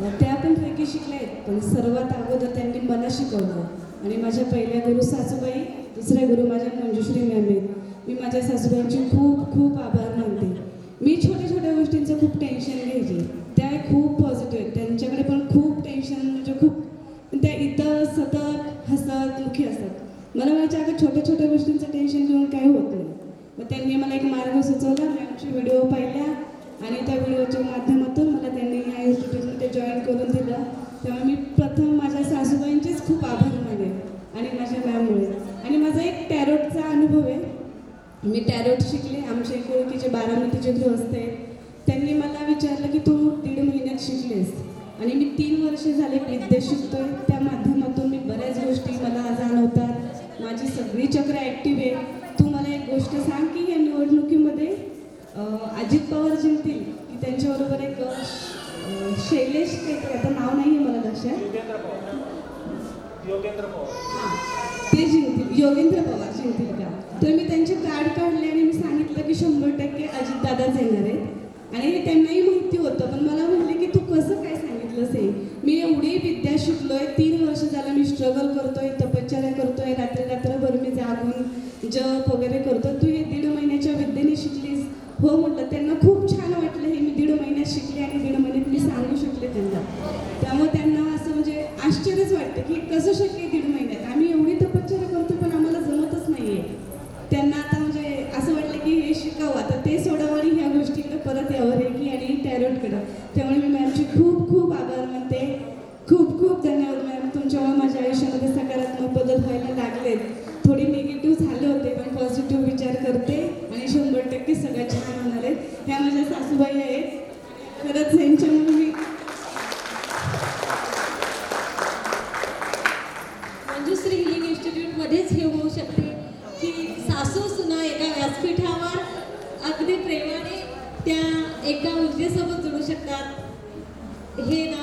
त्या पण रेकी शिकल्या आहेत पण सर्वात अगोदर त्यांनी मला शिकवलं. आणि माझ्या पहिल्या गुरु सासूबाई दुसऱ्या गुरु माझ्या मंजुश्री मॅम आहेत. मी माझ्या सासूबाईंची खूप खूप आभार मानते. मी छोट्या छोट्या गोष्टींचं खूप टेन्शन घ्यायचे. त्या खूप पॉझिटिव्ह आहेत. त्यांच्याकडे पण खूप टेन्शन म्हणजे खूप त्या इथं सतत हसत मुखी असतात. मला माझ्या अगं छोट्या छोट्या गोष्टींचं टेन्शन घेऊन काही होत नाही. मग त्यांनी मला एक मार्ग सुचवला. मी व्हिडिओ पाहिल्या. आणि त्या व्हिडिओच्या माध्यमातून करून दिलं तेव्हा मी प्रथम माझ्या सासूबाईंचेच खूप आभार मानेन आणि माझ्या मॅममुळे. आणि माझा एक टॅरोटचा अनुभव आहे. मी टॅरोट शिकले आमच्या इकडे की जे बारामतीचे गृहस्थ आहेत. त्यांनी मला विचारलं की तू दीड महिन्यात शिकलेस. आणि मी तीन वर्ष झाले विद्या शिकतोय. त्या माध्यमातून मी बऱ्याच गोष्टी मला जाणवतात. माझी सगळी चक्र ॲक्टिव्ह आहे. तू मला एक गोष्ट सांग की या निवडणुकीमध्ये अजित पवार जिंकतील की त्यांच्याबरोबर एक शैलेश काहीतरी आता नाव नाही आहे मला लक्षात. योगेंद्र पवार. ते जिंकतील योगेंद्र पवार जिंकतील का तर मी त्यांचे कार्ड काढले आणि मी सांगितलं की शंभर टक्के अजितदादाच येणार आहेत. आणि हे त्यांनाही माहिती होतं पण मला म्हणले की तू कसं काय सांगितलंस हे? मी एवढी विद्या शिकलोय तीन वर्ष झालं मी स्ट्रगल करतोय तपश्चर्या करतोय रात्री रात्रभर मी जागून जप वगैरे करतो तू हे दीड महिन्याच्या विद्येने शिकलीस हो त्यांना. त्यामुळे त्यांना असं म्हणजे आश्चर्यच वाटतं की कसं शक्य दीड महिन्यात? आम्ही एवढी तपश्चर्या करतो पण आम्हाला जमतच नाहीये. त्यांना आता म्हणजे असं वाटलं की हे शिकावं. आता ते सोडावं आणि ह्या गोष्टीकडे परत यावं रेकी आणि टॅरोटकडं. त्यामुळे मी मॅमचे खूप खूप आभार मानते. खूप खूप धन्यवाद मॅम. तुमच्यामुळे माझ्या आयुष्यामध्ये सकारात्मक बदल व्हायला लागलेत. थोडी निगेटिव्ह झाले होते पण पॉझिटिव्ह विचार करते आणि शंभर टक्के सगळ्या छान होणार आहेत ह्या माझ्या सासूबाई आहेत. खरंच यांच्यामुळे मी राजश्री हिलिंग इन्स्टिट्यूटमध्येच हे होऊ शकते. की सासू सुना एका व्यासपीठावर अगदी प्रेमाने त्या एका ऊर्जेसोबत जोडू शकतात. हे ना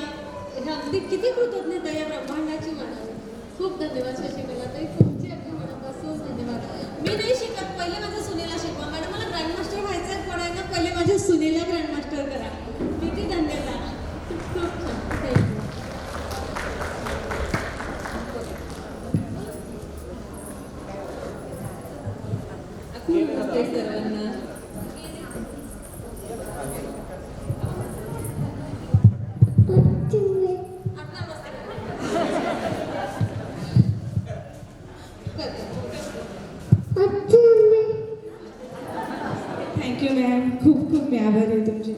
हे अगदी किती कृतज्ञता या ब्रह्मांडाची म्हणावी खूप धन्यवाद शशिकला ताई तुमचे अगदी मनापासून धन्यवाद. मी नाही शिकत पहिले माझ्या सुनेला शिकवा मॅडम मला ग्रँडमास्टर व्हायचं आहे पण आहे ना पहिले माझ्या सुनेला ग्रँडमास्टर करा किती धन्यवाद खूप छान थँक्यू खूप होते सर्वांना थँक्यू मॅम खूप खूप मी आभारी आहे तुमची.